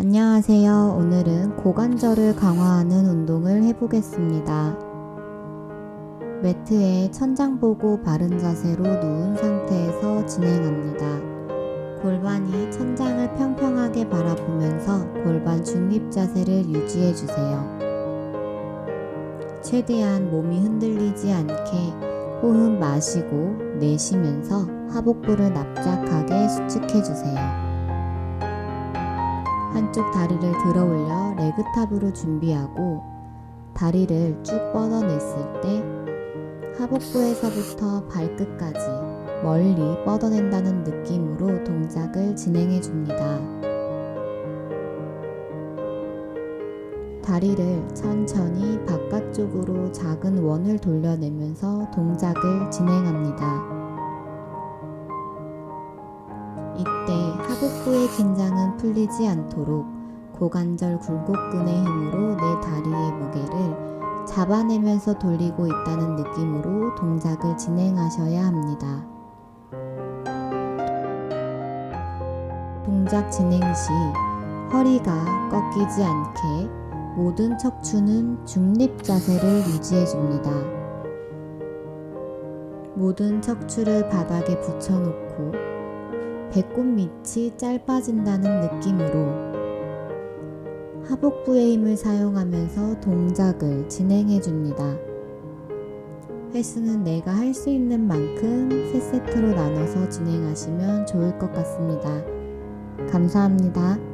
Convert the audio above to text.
안녕하세요. 오늘은 고관절을 강화하는 운동을 해보겠습니다. 매트에 천장 보고 바른 자세로 누운 상태에서 진행합니다. 골반이 천장을 평평하게 바라보면서 골반 중립 자세를 유지해 주세요. 최대한 몸이 흔들리지 않게 호흡 마시고 내쉬면서 하복부를 납작하게 수축해 주세요. 한쪽 다리를 들어 올려 레그탑으로 준비하고 다리를 쭉 뻗어냈을 때 하복부에서부터 발끝까지 멀리 뻗어낸다는 느낌으로 동작을 진행해 줍니다. 다리를 천천히 바깥쪽으로 작은 원을 돌려내면서 동작을 진행합니다. 이때 하복부의 긴장은 풀리지 않도록 고관절 굴곡근의 힘으로 내 다리의 무게를 잡아내면서 돌리고 있다는 느낌으로 동작을 진행하셔야 합니다. 동작 진행 시 허리가 꺾이지 않게 모든 척추는 중립 자세를 유지해 줍니다. 모든 척추를 바닥에 붙여놓고 배꼽 밑이 짧아진다는 느낌으로 하복부의 힘을 사용하면서 동작을 진행해 줍니다. 횟수는 내가 할 수 있는 만큼 3세트로 나눠서 진행하시면 좋을 것 같습니다. 감사합니다.